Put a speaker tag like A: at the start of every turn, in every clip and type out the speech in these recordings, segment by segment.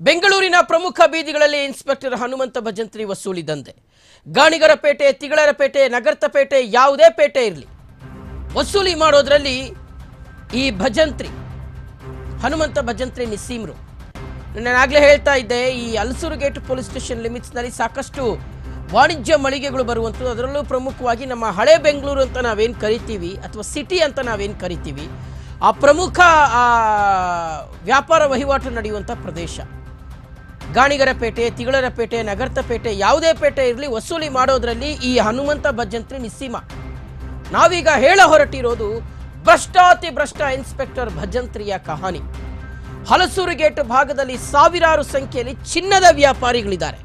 A: ಬೆಂಗಳೂರಿನ ಪ್ರಮುಖ ಬೀದಿಗಳಲ್ಲಿ ಇನ್ಸ್ಪೆಕ್ಟರ್ ಹನುಮಂತ ಭಜಂತ್ರಿ ವಸೂಲಿ ದಂಧೆ ಗಾಣಿಗರ ಪೇಟೆ ತಿಗಳರ ಪೇಟೆ ನಗರದ ಪೇಟೆ ಯಾವುದೇ ಪೇಟೆ ಇರಲಿ. ವಸೂಲಿ ಮಾಡೋದ್ರಲ್ಲಿ ಈ ಭಜಂತ್ರಿ, ಹನುಮಂತ ಭಜಂತ್ರಿ ನಿಸ್ಸೀಮ್ರು. ನಾನು ಆಗಲೇ ಹೇಳ್ತಾ ಇದ್ದೆ, ಈ ಅಲಸೂರು ಗೇಟ್ ಪೊಲೀಸ್ ಸ್ಟೇಷನ್ ಲಿಮಿಟ್ಸ್ನಲ್ಲಿ ಸಾಕಷ್ಟು ವಾಣಿಜ್ಯ ಮಳಿಗೆಗಳು ಬರುವಂಥದ್ದು. ಅದರಲ್ಲೂ ಪ್ರಮುಖವಾಗಿ ನಮ್ಮ ಹಳೆ ಬೆಂಗಳೂರು ಅಂತ ನಾವೇನು ಕರಿತೀವಿ ಅಥವಾ ಸಿಟಿ ಅಂತ ನಾವೇನು ಕರಿತೀವಿ, ಆ ಪ್ರಮುಖ ವ್ಯಾಪಾರ ವಹಿವಾಟು ನಡೆಯುವಂಥ ಪ್ರದೇಶ. ಗಾಣಿಗರ ಪೇಟೆ ತಿಗಳರ ಪೇಟೆ ನಗರ್ತ ಪೇಟೆ ಯಾವುದೇ ಪೇಟೆ ಇರಲಿ ವಸೂಲಿ ಮಾಡೋದ್ರಲ್ಲಿ ಈ ಹನುಮಂತ ಭಜಂತ್ರಿ ನಿಸ್ಸೀಮ. ನಾವೀಗ ಹೇಳ ಹೊರಟಿರೋದು ಭ್ರಷ್ಟಾತಿ ಭ್ರಷ್ಟ ಇನ್ಸ್ಪೆಕ್ಟರ್ ಭಜಂತ್ರಿಯ ಕಹಾನಿ. ಹಲಸೂರು ಗೇಟ್ ಭಾಗದಲ್ಲಿ ಸಾವಿರಾರು ಸಂಖ್ಯೆಯಲ್ಲಿ ಚಿನ್ನದ ವ್ಯಾಪಾರಿಗಳಿದ್ದಾರೆ.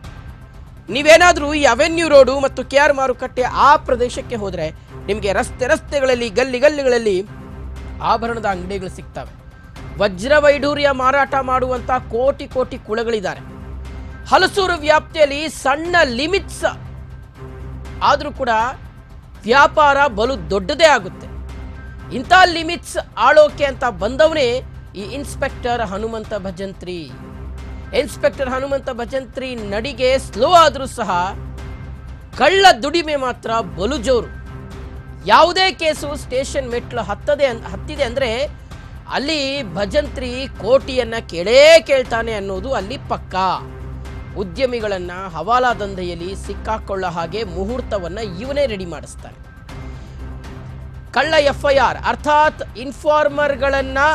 A: ನೀವೇನಾದರೂ ಈ ಅವೆನ್ಯೂ ರೋಡು ಮತ್ತು ಕೆ ಆರ್ ಮಾರುಕಟ್ಟೆ ಆ ಪ್ರದೇಶಕ್ಕೆ ಹೋದರೆ ನಿಮಗೆ ರಸ್ತೆ ರಸ್ತೆಗಳಲ್ಲಿ, ಗಲ್ಲಿ ಗಲ್ಲಿಗಳಲ್ಲಿ ಆಭರಣದ ಅಂಗಡಿಗಳು ಸಿಗ್ತವೆ. ವಜ್ರ ವೈಡೂರ್ಯ ಮಾರಾಟ ಮಾಡುವಂಥ ಕೋಟಿ ಕೋಟಿ ಕುಳಗಳಿದ್ದಾರೆ. ಹಲಸೂರು ವ್ಯಾಪ್ತಿಯಲ್ಲಿ ಸಣ್ಣ ಲಿಮಿಟ್ಸ್ ಆದರೂ ಕೂಡ ವ್ಯಾಪಾರ ಬಲು ದೊಡ್ಡದೇ ಆಗುತ್ತೆ. ಇಂಥ ಲಿಮಿಟ್ಸ್ ಆಳೋಕೆ ಅಂತ ಬಂದವನೇ ಈ ಇನ್ಸ್ಪೆಕ್ಟರ್ ಹನುಮಂತ ಭಜಂತ್ರಿ. ಇನ್ಸ್ಪೆಕ್ಟರ್ ಹನುಮಂತ ಭಜಂತ್ರಿ ನಡಿಗೆ ಸ್ಲೋ ಆದರೂ ಸಹ ಕಳ್ಳ ದುಡಿಮೆ ಮಾತ್ರ ಬಲು ಜೋರು. ಯಾವುದೇ ಕೇಸು ಸ್ಟೇಷನ್ ಮೆಟ್ಲು ಹತ್ತದೆ ಹತ್ತಿದೆ ಅಂದರೆ ಅಲ್ಲಿ ಭಜಂತ್ರಿ ಕೋಟಿಯನ್ನು ಕೇಳೇ ಕೇಳ್ತಾನೆ ಅನ್ನೋದು ಅಲ್ಲಿ ಪಕ್ಕ. ಉದ್ಯಮಿಗಳನ್ನ ಹವಾಲಾ ದಂಧೆಯಲ್ಲಿ ಸಿಕ್ಕಾಕೊಳ್ಳೋ ಹಾಗೆ ಮುಹೂರ್ತವನ್ನು ಇವನೇ ರೆಡಿ ಮಾಡಿಸ್ತಾನೆ. ಕಳ್ಳ ಎಫ್ ಐ ಆರ್ ಅರ್ಥಾತ್ ಇನ್ಫಾರ್ಮರ್ಗಳನ್ನು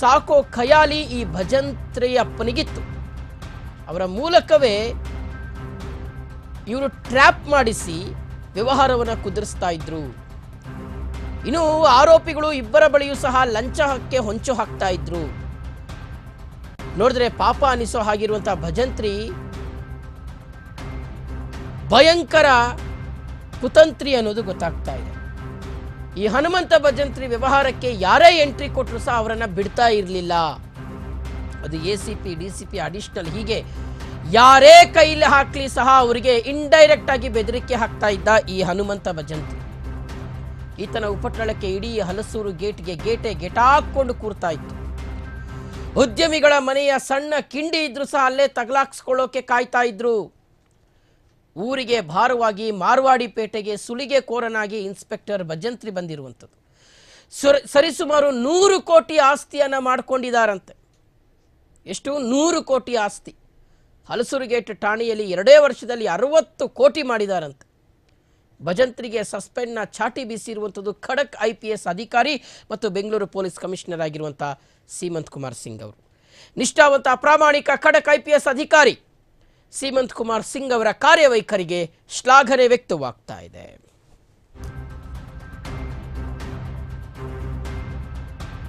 A: ಸಾಕೋ ಖಯಾಲಿ ಈ ಭಜಂತ್ರಿಯಪ್ಪನಿಗಿತ್ತು ಅವರ ಮೂಲಕವೇ ಇವರು ಟ್ರ್ಯಾಪ್ ಮಾಡಿಸಿ ವ್ಯವಹಾರವನ್ನು ಕುದುರಿಸ್ತಾ ಇದ್ರು. ಇನ್ನು ಆರೋಪಿಗಳು ಇಬ್ಬರ ಬಳಿಯೂ ಸಹ ಲಂಚಕ್ಕೆ ಹೊಂಚು ಹಾಕ್ತಾ ಇದ್ರು. ನೋಡಿದ್ರೆ ಪಾಪ ಅನಿಸೋ ಹಾಗಿರುವಂಥ ಭಜಂತ್ರಿ ಭಯಂಕರ ಕುತಂತ್ರಿ ಅನ್ನೋದು ಗೊತ್ತಾಗ್ತಾ ಇದೆ. ಈ ಹನುಮಂತ ಭಜಂತ್ರಿ ವ್ಯವಹಾರಕ್ಕೆ ಯಾರೇ ಎಂಟ್ರಿ ಕೊಟ್ಟರು ಸಹ ಅವರನ್ನು ಬಿಡ್ತಾ ಇರಲಿಲ್ಲ. ಅದು A C P, D C P additional ಹೀಗೆ ಯಾರೇ ಕೈಲಿ ಹಾಕ್ಲಿ ಸಹ ಅವರಿಗೆ ಇಂಡೈರೆಕ್ಟ್ ಆಗಿ ಬೆದರಿಕೆ ಹಾಕ್ತಾ ಇದ್ದ ಈ ಹನುಮಂತ ಭಜಂತ್ರಿ. ಈತನ ಉಪಟಳಕ್ಕೆ ಇಡೀ ಹಲಸೂರು ಗೇಟ್ಗೆ ಗೇಟೆ ಗೆಟಾಕೊಂಡು ಕೂರ್ತಾ ಇತ್ತು. ಉದ್ಯಮಿಗಳ ಮನೆಯ ಸಣ್ಣ ಕಿಂಡಿ ಇದ್ರು ಸಹ ಅಲ್ಲೇ ತಗಲಾಕ್ಸ್ಕೊಳ್ಳೋಕೆ ಕಾಯ್ತಾ ಇದ್ರು. ಊರಿಗೆ ಭಾರವಾಗಿ ಮಾರ್ವಾಡಿ ಪೇಟೆಗೆ ಸುಲಿಗೆ ಕೋರನಾಗಿ ಇನ್ಸ್ಪೆಕ್ಟರ್ ಭಜಂತ್ರಿ ಬಂದಿರುವಂಥದ್ದು. ಸುರ- ಸರಿಸುಮಾರು ನೂರು ಕೋಟಿ ಆಸ್ತಿಯನ್ನು ಮಾಡ್ಕೊಂಡಿದ್ದಾರಂತೆ ಎಷ್ಟು? ನೂರು ಕೋಟಿ ಆಸ್ತಿ. ಹಲಸೂರು ಗೇಟ್ ಠಾಣೆಯಲ್ಲಿ ಎರಡೇ ವರ್ಷದಲ್ಲಿ ಅರವತ್ತು ಕೋಟಿ ಮಾಡಿದಾರಂತೆ. ಭಜಂತ್ರಿಗೆ ಸಸ್ಪೆಂಡ್ನ ಚಾಟಿ ಬೀಸಿರುವಂಥದ್ದು ಖಡಕ್ ಐ ಪಿ ಎಸ್ ಅಧಿಕಾರಿ ಮತ್ತು ಬೆಂಗಳೂರು ಪೊಲೀಸ್ ಕಮಿಷನರ್ ಆಗಿರುವಂಥ ಸೀಮಂತ್ ಕುಮಾರ್ ಸಿಂಗ್ ಅವರು. ನಿಷ್ಠಾವಂತ ಪ್ರಾಮಾಣಿಕ ಖಡಕ್ ಐ ಪಿ ಎಸ್ ಅಧಿಕಾರಿ ಸೀಮಂತ್ ಕುಮಾರ್ ಸಿಂಗ್ ಅವರ ಕಾರ್ಯವೈಖರಿಗೆ ಶ್ಲಾಘನೆ ವ್ಯಕ್ತವಾಗ್ತಾ ಇದೆ.